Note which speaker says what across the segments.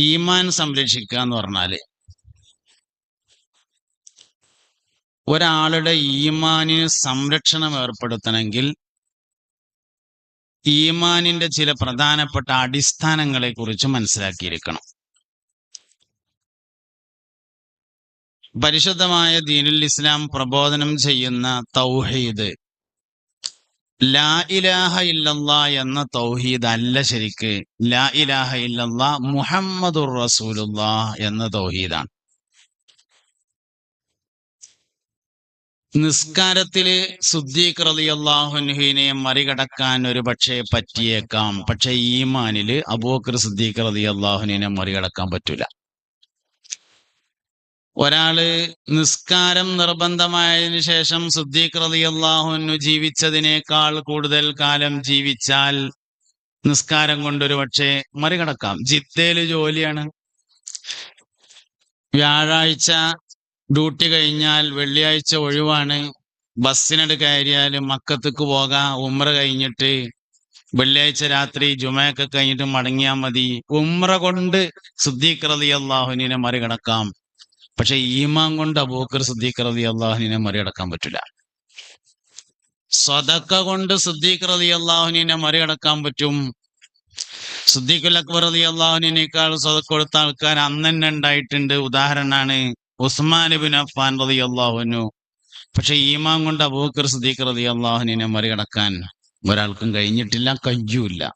Speaker 1: ഈമാൻ സംരക്ഷിക്കുക എന്ന് പറഞ്ഞാൽ ഒരാളുടെ ഈമാനിന് സംരക്ഷണം ഏർപ്പെടുത്തണമെങ്കിൽ ഈമാനിന്റെ ചില പ്രധാനപ്പെട്ട അടിസ്ഥാനങ്ങളെ കുറിച്ച് മനസ്സിലാക്കിയിരിക്കണം. പരിശുദ്ധമായ ദീനുൽ ഇസ്ലാം പ്രബോധനം ചെയ്യുന്ന തൗഹീദ് ലാ ഇലാഹ ഇല്ലല്ലാ എന്ന തൗഹീദ് അല്ല ശരിക്ക്. ലാ ഇലാഹ ഇല്ലല്ലാ മുഹമ്മദുർ റസൂലുല്ലാ എന്ന തൗഹീദാണ്. നിസ്കാരത്തിൽ സുദ്ദീഖ് റളിയല്ലാഹുവിനെ മറികടക്കാൻ ഒരു പക്ഷേ പറ്റിയേക്കാം. പക്ഷെ ഈമാനിൽ അബൂക്കർ സുദ്ദീഖ് റളിയല്ലാഹുവിനെ മറികടക്കാൻ പറ്റൂല. ഒരാൾ നിസ്കാരം നിർബന്ധമായതിനു ശേഷം സുദ്ദീഖ് റളിയല്ലാഹുവിനു ജീവിച്ചതിനേക്കാൾ കൂടുതൽ കാലം ജീവിച്ചാൽ നിസ്കാരം കൊണ്ടൊരു പക്ഷേ മറികടക്കാം. ജിദ്ദയിൽ ജോലിയാണ്. വ്യാഴാഴ്ച ഡ്യൂട്ടി കഴിഞ്ഞാൽ വെള്ളിയാഴ്ച ഒഴിവാണ്. ബസ്സിനട് കയറിയാൽ മക്കത്തേക്ക് പോകാം. ഉമ്ര കഴിഞ്ഞിട്ട് വെള്ളിയാഴ്ച രാത്രി ജുമയൊക്കെ കഴിഞ്ഞിട്ട് മടങ്ങിയാൽ മതി. ഉമ്ര കൊണ്ട് സുദ്ദീഖ് റതി അള്ളാഹുവിനെ മറികടക്കാം. പക്ഷെ ഈമാൻ കൊണ്ട് അബൂബക്കർ സിദ്ദീഖ് റതി അള്ളാഹുവിനെ മറികടക്കാൻ പറ്റില്ല. സ്വതക്ക കൊണ്ട് സിദ്ദീഖ് റതി അള്ളാഹുവിനെ മറികടക്കാൻ പറ്റും. സിദ്ദീഖുൽ അക്ബർ റതി അള്ളാഹുവിനേക്കാൾ സ്വതക്ക കൊടുത്ത ആൾക്കാർ അന്ന് ഉണ്ടായിട്ടുണ്ട്. ഉദാഹരണമാണ് ഉസ്മാൻ ബിൻ അഫ്ഫാൻ റതി അള്ളാഹുനു പക്ഷെ ഈമാൻ കൊണ്ട് അബൂബക്കർ സിദ്ദീഖ് റതി അള്ളാഹുവിനെ മറികടക്കാൻ ഒരാൾക്കും കഴിഞ്ഞിട്ടില്ല കഴിയൂല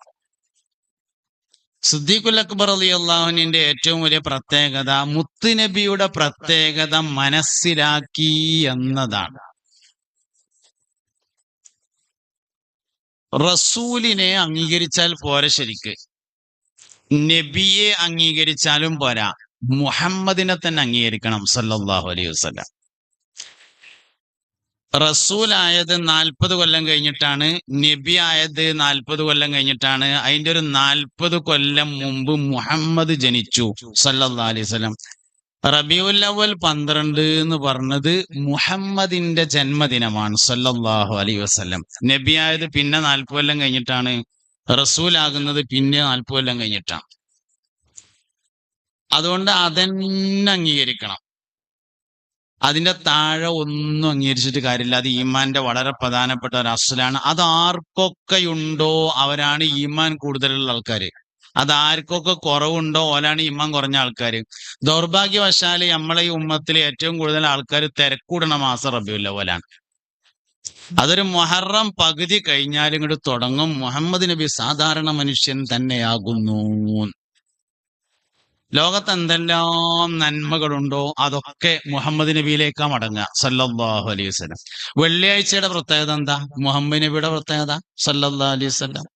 Speaker 1: സുദ്ദീഖുൽ അക്ബർ അലി അള്ളാഹുനിന്റെ ഏറ്റവും വലിയ പ്രത്യേകത മുത്തുനബിയുടെ പ്രത്യേകത മനസ്സിലാക്കി എന്നതാണ്. റസൂലിനെ അംഗീകരിച്ചാൽ പോരാ ശരിക്ക്. നബിയെ അംഗീകരിച്ചാലും പോരാ. മുഹമ്മദിനെ തന്നെ അംഗീകരിക്കണം സല്ലാഹു അലൈഹി വസല്ലം. റസൂൽ ആയത് നാൽപ്പത് കൊല്ലം കഴിഞ്ഞിട്ടാണ് നബി ആയത് നാൽപ്പത് കൊല്ലം കഴിഞ്ഞിട്ടാണ്. അതിന്റെ ഒരു നാൽപ്പത് കൊല്ലം മുമ്പ് മുഹമ്മദ് ജനിച്ചു സല്ലല്ലാഹു അലൈഹി വസല്ലം. റബിയുൽ അവൽ പന്ത്രണ്ട് എന്ന് പറഞ്ഞത് മുഹമ്മദിന്റെ ജന്മദിനമാണ് സല്ലല്ലാഹു അലൈഹി വസല്ലം. നബി ആയത് പിന്നെ നാൽപ്പത് കൊല്ലം കഴിഞ്ഞിട്ടാണ് റസൂൽ ആകുന്നത് പിന്നെ നാൽപ്പത് കൊല്ലം കഴിഞ്ഞിട്ടാണ്. അതുകൊണ്ട് അതെന്നെ അംഗീകരിക്കണം. അതിന്റെ താഴെ ഒന്നും അംഗീകരിച്ചിട്ട് കാര്യമില്ല. അത് ഈമാന്റെ വളരെ പ്രധാനപ്പെട്ട ഒരു അസലാണ്. അത് ആർക്കൊക്കെയുണ്ടോ അവരാണ് ഈമാൻ കൂടുതലുള്ള ആൾക്കാർ അത് ആർക്കൊക്കെ കുറവുണ്ടോ ഓലാണ് ഈമാൻ കുറഞ്ഞ ആൾക്കാർ ദൗർഭാഗ്യവശാൽ നമ്മളെ ഈ ഉമ്മത്തിലെ ഏറ്റവും കൂടുതൽ ആൾക്കാർ തിരക്കൂടണ മാസം റബിയുള്ള പോലാണ് അതൊരു മൊഹറം പകുതി കഴിഞ്ഞാലും ഇങ്ങോട്ട് തുടങ്ങും. മുഹമ്മദ് നബി സാധാരണ മനുഷ്യൻ തന്നെയാകുന്നു. ലോകത്ത് എന്തെല്ലാം നന്മകളുണ്ടോ അതൊക്കെ മുഹമ്മദ് നബിയിലേക്കാ മടങ്ങുക സല്ലല്ലാഹു അലൈഹി വസ്ലം വെള്ളിയാഴ്ചയുടെ പ്രത്യേകത എന്താ? മുഹമ്മദ് നബിയുടെ പ്രത്യേകത സല്ലല്ലാഹു അലൈഹി വസ്ലം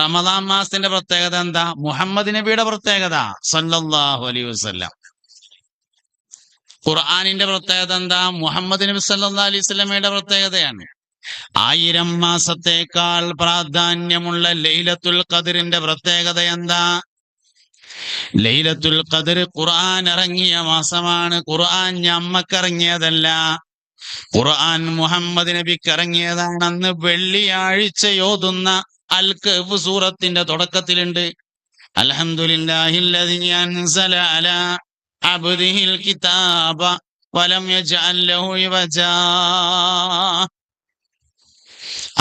Speaker 1: റമദാൻ മാസത്തിന്റെ പ്രത്യേകത എന്താ? മുഹമ്മദ് നബിയുടെ പ്രത്യേകത സല്ലല്ലാഹു അലൈഹി വസ്ലം ഖുർആാനിന്റെ പ്രത്യേകത എന്താ? മുഹമ്മദ് നബി സല്ലാ അലൈഹി സ്വലമയുടെ പ്രത്യേകതയാണ്. ആയിരം മാസത്തേക്കാൾ പ്രാധാന്യമുള്ള ലൈലത്തുൽ ഖദിറിന്റെ പ്രത്യേകത എന്താ? ലൈലത്തുൽ ഖദർ ഖുർആൻ ഇറങ്ങിയ മാസമാണ്. ഖുർആൻ ഞമ്മക്ക് ഇറങ്ങിയതല്ല ഖുർആൻ മുഹമ്മദ് നബിക്ക് ഇറങ്ങിയതാണ്. അന്ന് വെള്ളിയാഴ്ച യോതുന്ന അൽ കഫ് സൂറത്തിന്റെ തുടക്കത്തിലുണ്ട്. അൽഹംദുലില്ലാഹില്ലദി അൻസല അലാ അബ്ദിഹിൽ കിതാബ വലം യജ്അൽ ലഹു വജാ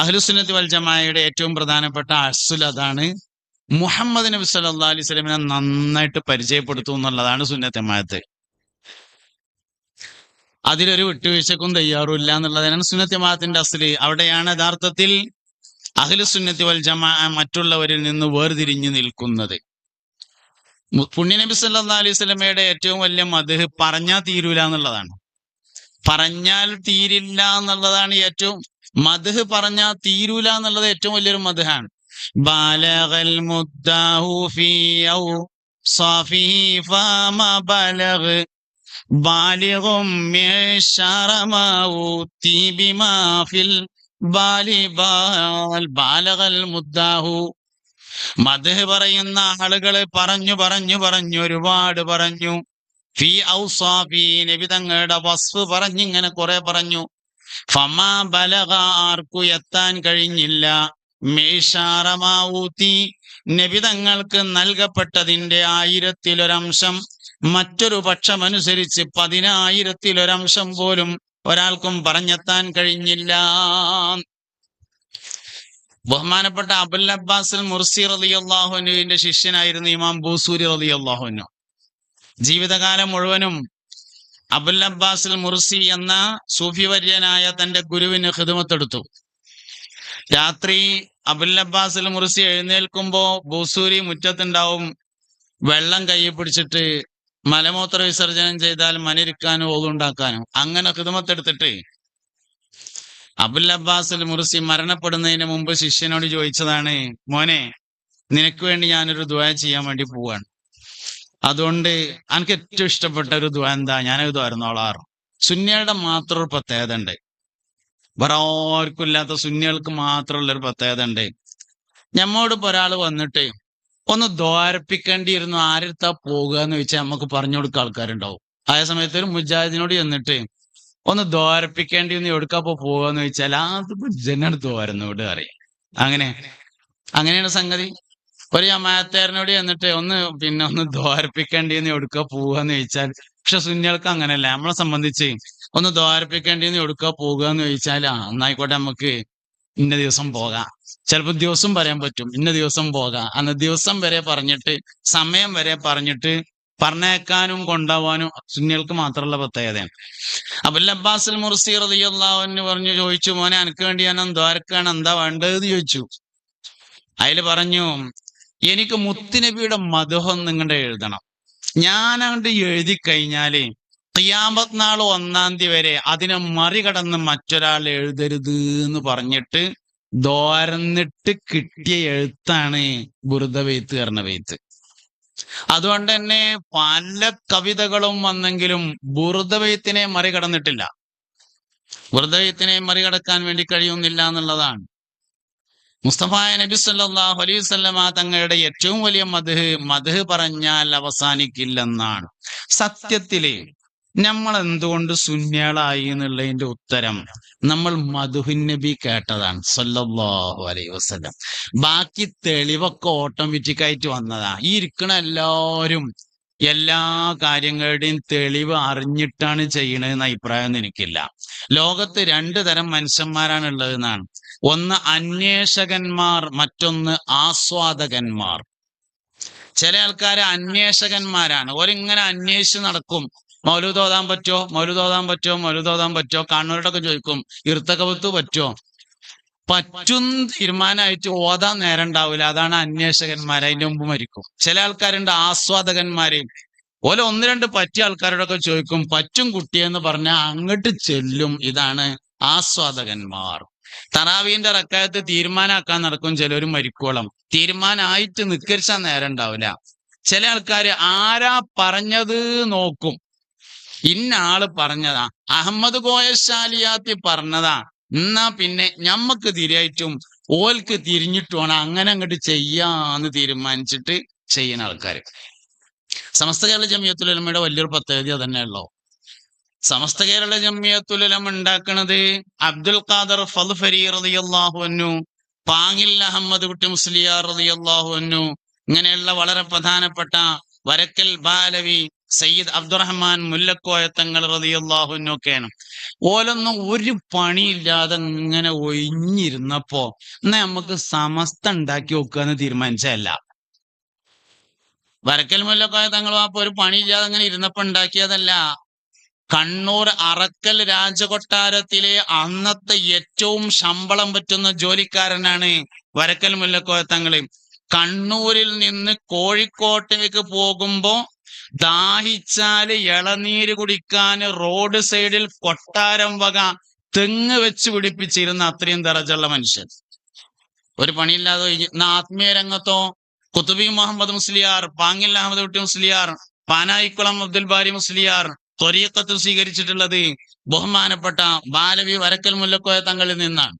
Speaker 1: അഹ്ലുസുന്നത്തി വൽ ജമാഅയുടെ ഏറ്റവും പ്രധാനപ്പെട്ട അസുൽ അതാണ്. മുഹമ്മദ് നബി സല്ലാ അലൈഹി സ്വലമിനെ നന്നായിട്ട് പരിചയപ്പെടുത്തു എന്നുള്ളതാണ് സുന്നത്തമായത്ത് അതിലൊരു വിട്ടുവീഴ്ചക്കും തയ്യാറുമില്ല എന്നുള്ളതാണ് സുന്നത്തെമാത്തിന്റെ അസൽ. അവിടെയാണ് യഥാർത്ഥത്തിൽ അഖില സുന്നത്തി വൽ ജമാ മറ്റുള്ളവരിൽ നിന്ന് വേർതിരിഞ്ഞു നിൽക്കുന്നത്. പുണ്യനബി സല്ലാ അലൈഹി സ്വലമയുടെ ഏറ്റവും വലിയ മദ്ഹ് പറഞ്ഞാൽ തീരൂല എന്നുള്ളതാണ്. പറഞ്ഞാൽ തീരില്ല എന്നുള്ളതാണ് ഏറ്റവും മദ്ഹ് പറഞ്ഞാൽ തീരൂല എന്നുള്ളത് ഏറ്റവും വലിയൊരു മദ്ഹാണ്. بلغ المداه في أوصافه فما بلغ بالغ معشر ما أوتي بما في البال بال بالغ المداه മദ്ഹ് പറയുന്ന ആളുകള് പറഞ്ഞു പറഞ്ഞു പറഞ്ഞു ഒരുപാട് പറഞ്ഞു ഫി ഔസാഫി നബി തങ്ങളുടെ വസ്ഫ് പറഞ്ഞിങ്ങനെ കുറെ പറഞ്ഞു ഫമാ ബലഗ ആർക്കു എത്താൻ കഴിഞ്ഞില്ല മേഷാറമാവൂത്തി നബി തങ്ങൾക്ക് നൽകപ്പെട്ടതിന്റെ ആയിരത്തിലൊരംശം. മറ്റൊരു പക്ഷമനുസരിച്ച് പതിനായിരത്തിലൊരംശം പോലും ഒരാൾക്കും പറഞ്ഞെത്താൻ കഴിഞ്ഞില്ല. ബഹുമാനപ്പെട്ട അബുൽ അബ്ബാസ് മുർസി റലി അള്ളാഹുനുവിന്റെ ശിഷ്യനായിരുന്നു ഇമാം ബൂസൂരി റലി അള്ളാഹുനു ജീവിതകാലം മുഴുവനും അബുൽ അബ്ബാസ് മുർസി എന്ന സൂഫിവര്യനായ തന്റെ ഗുരുവിന് ഹിദമത്തെടുത്തു രാത്രി അബുൽ അബ്ബാസിൽ മുർസി എഴുന്നേൽക്കുമ്പോ ഭൂസൂരി മുറ്റത്തുണ്ടാവും. വെള്ളം കയ്യിൽ പിടിച്ചിട്ട് മലമൂത്ര വിസർജനം ചെയ്താൽ മനിരിക്കാനും ഓതുണ്ടാക്കാനും. അങ്ങനെ ഹിദമത്തെടുത്തിട്ട് അബുൽ അബ്ബാസിൽ മുർസി മരണപ്പെടുന്നതിന് മുമ്പ് ശിഷ്യനോട് ചോദിച്ചതാണ് മോനെ നിനക്ക് വേണ്ടി ഞാനൊരു ദ്വ ചെയ്യാൻ വേണ്ടി പോവാണ്. അതുകൊണ്ട് എനിക്ക് ഏറ്റവും ഇഷ്ടപ്പെട്ട ഒരു ദ്വ എന്താ? ഞാനത് തുറന്നോളാറ് സുന്യയുടെ മാത്രം ഒരു പ്രത്യേകത ഉണ്ട്. വേറെ ആർക്കും ഇല്ലാത്ത സുന്നികൾക്ക് മാത്രമുള്ള ഒരു പ്രത്യേകത ഉണ്ട്. നമ്മോട് ഒരാൾ വന്നിട്ട് ഒന്ന് ദ്വാരപ്പിക്കേണ്ടിയിരുന്നു ആരെടുത്താ പോകുക എന്ന് വെച്ചാൽ നമുക്ക് പറഞ്ഞു കൊടുക്കുക ആൾക്കാരുണ്ടാവും. ആയ സമയത്ത് ഒരു മുജാഹിദിനോട് ചെന്നിട്ട് ഒന്ന് ദ്വാരപ്പിക്കേണ്ടി ഒന്ന് എന്ന് വെച്ചാൽ അത് ജനട് ദ്വാരന്നോട് അറിയാം അങ്ങനെ. അങ്ങനെയാണ് സംഗതി. ഒരു ജമാഅത്തേരനോട് ചെന്നിട്ട് ഒന്ന് പിന്നെ ഒന്ന് ദ്വാരപ്പിക്കേണ്ടി എന്ന് പോവുക എന്ന് ചോദിച്ചാൽ പക്ഷെ സുന്നികൾക്ക് അങ്ങനെയല്ല. നമ്മളെ സംബന്ധിച്ച് ഒന്ന് ദ്വാരപ്പിക്കേണ്ടി എന്ന് എവിടുക്ക പോകുക എന്ന് ചോദിച്ചാൽ ആ എന്നായിക്കോട്ടെ നമുക്ക് ഇന്ന ദിവസം പോകാം. ചിലപ്പോ ദിവസം പറയാൻ പറ്റും. ഇന്ന ദിവസം പോകാം. അന്ന് ദിവസം വരെ പറഞ്ഞിട്ട് സമയം വരെ പറഞ്ഞിട്ട് പറഞ്ഞേക്കാനും കൊണ്ടാവാനും സുന്നികൾക്ക് മാത്രമുള്ള പ്രത്യേകതയാണ്. അബുൽ അബ്ബാസ് മുർസി റളിയല്ലാഹു പറഞ്ഞു ചോദിച്ചു മോനെ എനിക്ക് വേണ്ടി ഞാൻ ദ്വാരക്കാണ്. എന്താ വേണ്ടതെന്ന് ചോദിച്ചു. അതിൽ പറഞ്ഞു എനിക്ക് മുത്തുനബിയുടെ മധുഹം നിങ്ങളുടെ എഴുതണം. ഞാൻ അങ്ങോട്ട് എഴുതി കഴിഞ്ഞാലേ ഖിയാമത്ത് നാൾ ഒന്നാം തീയതി വരെ അതിനെ മറികടന്ന് മറ്റൊരാൾ എഴുതരുത് എന്ന് പറഞ്ഞിട്ട് ദോരന്നിട്ട് കിട്ടിയ എഴുത്താണ് ബുറുദ പറഞ്ഞ വെയ്ത്ത് അതുകൊണ്ട് തന്നെ പല കവിതകളും വന്നെങ്കിലും ബുറുദവെയ്ത്തിനെ മറികടന്നിട്ടില്ല. ബുറുദവെയ്ത്തിനെ മറികടക്കാൻ വേണ്ടി കഴിയുന്നില്ല എന്നുള്ളതാണ്. മുസ്തഫായ നബി സല്ലല്ലാഹു അലൈഹി വസല്ലമ തങ്ങളുടെ ഏറ്റവും വലിയ മധു മധു പറഞ്ഞാൽ അവസാനിക്കില്ലെന്നാണ്. സത്യത്തിൽ നമ്മൾ എന്തുകൊണ്ട് ശൂന്യളായി എന്നുള്ളതിന്റെ ഉത്തരം നമ്മൾ മധുഹിൻ നബി കേട്ടതാണ് സല്ലല്ലാഹു അലൈഹി വസല്ലം. ബാക്കി തെളിവൊക്കെ ഓട്ടോമാറ്റിക്കായിട്ട് വന്നതാ. ഈ ഇരിക്കണ എല്ലാവരും എല്ലാ കാര്യങ്ങളുടെയും തെളിവ് അറിഞ്ഞിട്ടാണ് ചെയ്യണതെന്ന് അഭിപ്രായം എനിക്കില്ല. ലോകത്ത് രണ്ടു തരം മനുഷ്യന്മാരാണ് ഉള്ളതെന്നാണ് ഒന്ന് അന്വേഷകന്മാർ മറ്റൊന്ന് ആസ്വാദകന്മാർ. ചില ആൾക്കാർ അന്വേഷകന്മാരാണ്. ഓരിങ്ങനെ അന്വേഷിച്ച് നടക്കും. മൗലു തോതാൻ പറ്റോ മൗലു തോതാൻ പറ്റോ മൗലു തോതാൻ പറ്റോ കാണുന്നവരോടൊക്കെ ചോദിക്കും. ഇർത്തകവത്ത് പറ്റോ പറ്റും തീരുമാനമായിട്ട് ഓതാൻ നേരം ഉണ്ടാവില്ല അതാണ് അന്വേഷകന്മാർ അതിന്റെ മുമ്പ് മരിക്കും. ചില ആൾക്കാരുണ്ട് ആസ്വാദകന്മാരെയും ഓല ഒന്ന് രണ്ട് പറ്റിയ ആൾക്കാരോടൊക്കെ ചോദിക്കും പറ്റും കുട്ടിയെന്ന് പറഞ്ഞാൽ അങ്ങോട്ട് ചെല്ലും. ഇതാണ് ആസ്വാദകന്മാർ. തറാവീന്റെ റക്കായത്ത് തീരുമാനാക്കാൻ നടക്കും ചിലർ മരിക്കോളം. തീരുമാനമായിട്ട് നിക്കരിച്ചാൽ നേരം ഉണ്ടാവില്ല ചില ആൾക്കാര് ആരാ പറഞ്ഞത് നോക്കും. ഇന്നാൾ പറഞ്ഞതാ. അഹമ്മദ് കോയശാലിയാത്തി പറഞ്ഞതാ. എന്നാ പിന്നെ ഞമ്മക്ക് തിരിയായിട്ടും ഓൽക്ക് തിരിഞ്ഞിട്ട് വേണം അങ്ങനെ അങ്ങോട്ട് ചെയ്യാന്ന് തീരുമാനിച്ചിട്ട് ചെയ്യുന്ന ആൾക്കാർ സമസ്ത കേരള ജമിയത്തുലമയുടെ വലിയൊരു പ്രത്യേകത തന്നെയുള്ളൂ സമസ്ത കേരള ജമിയത്തുലം ഉണ്ടാക്കുന്നത് അബ്ദുൽ ഖാദർ ഫൽഫരി റളിയല്ലാഹു അൻഹു പാങ്ങിൽ അഹമ്മദ് കുട്ടി മുസ്ലിയാർ റളിയല്ലാഹു അൻഹു ഇങ്ങനെയുള്ള വളരെ പ്രധാനപ്പെട്ട വരക്കൽ ബാലവി സയ്യിദ് അബ്ദുറഹ്മാൻ മുല്ലക്കോയ തങ്ങൾ റളിയല്ലാഹു അൻഹു ഒക്കെയാണ് ഓലൊന്നും ഒരു പണിയില്ലാതെ ഇങ്ങനെ ഒഴിഞ്ഞിരുന്നപ്പോ എന്നാ നമുക്ക് സമസ്ത ഉണ്ടാക്കി വെക്കുക എന്ന് തീരുമാനിച്ചല്ല വരക്കൽ മുല്ലക്കോയ തങ്ങൾ അപ്പൊ ഒരു പണിയില്ലാതെ അങ്ങനെ ഇരുന്നപ്പോ ഉണ്ടാക്കിയതല്ല. കണ്ണൂർ അറക്കൽ രാജകൊട്ടാരത്തിലെ അന്നത്തെ ഏറ്റവും ശമ്പളം പറ്റുന്ന ജോലിക്കാരനാണ് വരക്കൽ മുല്ലക്കോയ തങ്ങൾ കണ്ണൂരിൽ നിന്ന് കോഴിക്കോട്ടേക്ക് പോകുമ്പോ ദാഹിച്ചാൽ ഇളനീര് കുടിക്കാൻ റോഡ് സൈഡിൽ കൊട്ടാരം വക തെങ്ങ് വെച്ച് പിടിപ്പിച്ചിരുന്ന അത്രയും ദറജുള്ള മനുഷ്യൻ. ഒരു പണിയില്ലാതെ ഇന്ന് ആത്മീയ രംഗത്തോ കുത്തുബി മുഹമ്മദ് മുസ്ലിയാർ പാങ്ങിൽ അഹമ്മദ് കുട്ടി മുസ്ലിയാർ പാനായിക്കുളം അബ്ദുൽ ബാരി മുസ്ലിയാർ ത്വരീക്കത്ത് സ്വീകരിച്ചിട്ടുള്ളത് ബഹുമാനപ്പെട്ട ബാലവി വരക്കൽ മുല്ലക്കോയ തങ്ങളിൽ നിന്നാണ്.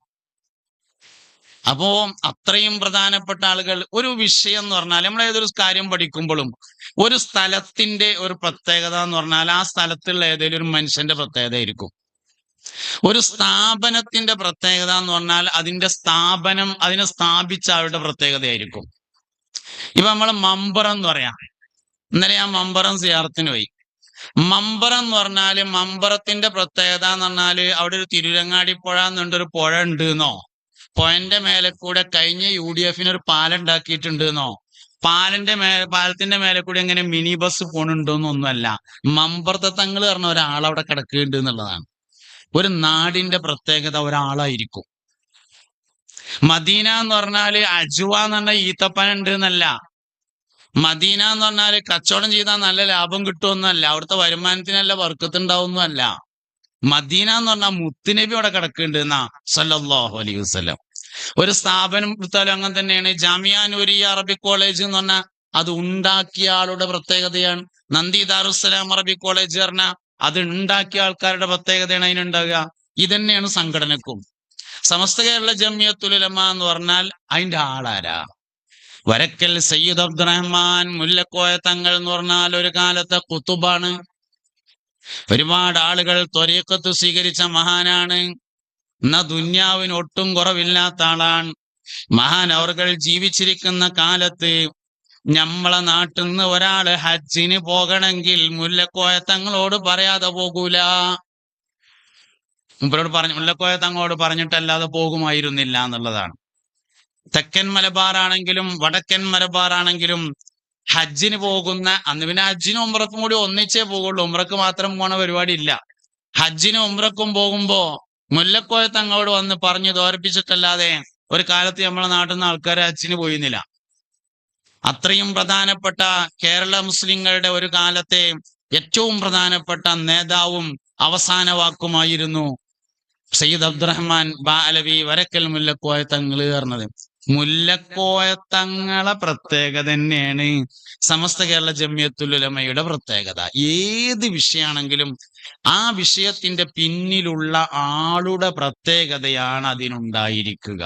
Speaker 1: അപ്പോ അത്രയും പ്രധാനപ്പെട്ട ആളുകൾ ഒരു വിഷയം എന്ന് പറഞ്ഞാൽ നമ്മൾ ഏതൊരു കാര്യം പഠിക്കുമ്പോഴും ഒരു സ്ഥലത്തിന്റെ ഒരു പ്രത്യേകത എന്ന് പറഞ്ഞാൽ ആ സ്ഥലത്തുള്ള ഏതെങ്കിലും ഒരു മനുഷ്യന്റെ പ്രത്യേകത ആയിരിക്കും. ഒരു സ്ഥാപനത്തിന്റെ പ്രത്യേകത എന്ന് പറഞ്ഞാൽ അതിന്റെ സ്ഥാപനം അതിനെ സ്ഥാപിച്ച ആളുടെ പ്രത്യേകതയായിരിക്കും ഇപ്പൊ നമ്മൾ മമ്പറം എന്ന് പറയാം. ഇന്നലെ ഞാൻ മമ്പറം സിയാർത്തിന് പോയി. മമ്പറം എന്ന് പറഞ്ഞാൽ മമ്പറത്തിന്റെ പ്രത്യേകത എന്ന് പറഞ്ഞാൽ അവിടെ ഒരു തിരുരങ്ങാടി പുഴ എന്നുണ്ടൊരു പുഴ ഉണ്ട് എന്നോ? പുഴന്റെ മേലെ കൂടെ കഴിഞ്ഞ യു ഡി എഫിന് ഒരു പാലം ഉണ്ടാക്കിയിട്ടുണ്ട് എന്നോ പാലന്റെ മേ പാലത്തിന്റെ മേലെ കൂടി എങ്ങനെ മിനി ബസ് പോണുണ്ടോന്നൊന്നുമല്ല മമ്പറത്തെ തങ്ങൾ പറഞ്ഞ ഒരാൾ അവിടെ കിടക്കുന്നുണ്ട് എന്നുള്ളതാണ്. ഒരു നാടിന്റെ പ്രത്യേകത ഒരാളായിരിക്കും. മദീന എന്ന് പറഞ്ഞാൽ അജുവ എന്ന് പറഞ്ഞ ഈത്തപ്പന ഉണ്ട് എന്നല്ല മദീന എന്ന് പറഞ്ഞാൽ കച്ചവടം ചെയ്താൽ നല്ല ലാഭം കിട്ടുമെന്നല്ല. അവിടുത്തെ വരുമാനത്തിനല്ല വർക്കത്തുണ്ടാവുന്നല്ല മദീന എന്ന് പറഞ്ഞാൽ മുത്തുനബി അവിടെ കിടക്കുന്നുണ്ട് എന്നാ സല്ലാഹു അലൈഹി വസ്ലം ഒരു സ്ഥാപനം എടുത്താലും അങ്ങനെ തന്നെയാണ്. ജാമിയാനൂരി അറബി കോളേജ് എന്ന് പറഞ്ഞാൽ അത് ഉണ്ടാക്കിയ ആളുടെ പ്രത്യേകതയാണ്. നന്ദി ദാറുസലാം അറബിക് കോളേജ് പറഞ്ഞാൽ അത് ഉണ്ടാക്കിയ ആൾക്കാരുടെ പ്രത്യേകതയാണ് അതിനുണ്ടാവുക ഇതന്നെയാണ് സംഘടനക്കും. സമസ്ത കേരള ജമിയത്തുലമ എന്ന് പറഞ്ഞാൽ അതിന്റെ ആളാരാ? വരക്കൽ സയ്യിദ് അബ്ദുറഹ്മാൻ മുല്ലക്കോയ തങ്ങൾ എന്ന് പറഞ്ഞാൽ ഒരു കാലത്തെ കുത്തുബാണ്. ഒരുപാട് ആളുകൾ ത്വരീക്കത്ത് സ്വീകരിച്ച മഹാനാണ്. എന്നാ ദുന്യാവിന് ഒട്ടും കുറവില്ലാത്ത ആളാണ്. മഹാൻ അവർകൾ ജീവിച്ചിരിക്കുന്ന കാലത്ത് ഞമ്മളെ നാട്ടിൽ നിന്ന് ഒരാൾ ഹജ്ജിന് പോകണമെങ്കിൽ മുല്ലക്കോയ തങ്ങളോട് പറയാതെ പോകൂല. മുമ്പരോട് പറഞ്ഞു മുല്ലക്കോയ തങ്ങളോട് പറഞ്ഞിട്ടല്ലാതെ പോകുമായിരുന്നില്ല എന്നുള്ളതാണ്. തെക്കൻ മലബാർ ആണെങ്കിലും വടക്കൻ മലബാർ ആണെങ്കിലും ഹജ്ജിന് പോകുന്ന അന്ന് പിന്നെ ഹജ്ജിനും ഉമ്രക്കും കൂടി ഒന്നിച്ചേ പോകുള്ളൂ ഉമ്രക്ക് മാത്രം പോണ പരിപാടി ഇല്ല. ഹജ്ജിനും ഉമ്രക്കും പോകുമ്പോ മുല്ലക്കോയ തങ്ങളോട് വന്ന് പറഞ്ഞു തോരപ്പിച്ചിട്ടല്ലാതെ ഒരു കാലത്ത് നമ്മളെ നാട്ടിൽ നിന്ന് ആൾക്കാർ ഹജ്ജിന് പോയിരുന്നില്ല. അത്രയും പ്രധാനപ്പെട്ട കേരള മുസ്ലിങ്ങളുടെ ഒരു കാലത്തെ ഏറ്റവും പ്രധാനപ്പെട്ട നേതാവും അവസാന വാക്കുമായിരുന്നു സയ്യിദ് അബ്ദുറഹ്മാൻ ബാലവി വരക്കൽ മുല്ലക്കോയ തങ്ങൾ പറഞ്ഞത്. മുല്ലക്കോയ തങ്ങളെ പ്രത്യേകത തന്നെയാണ് സമസ്ത കേരള ജമ്യത്തുലമയുടെ പ്രത്യേകത. ഏത് വിഷയമാണെങ്കിലും ആ വിഷയത്തിന്റെ പിന്നിലുള്ള ആളുടെ പ്രത്യേകതയാണ് അതിനുണ്ടായിരിക്കുക.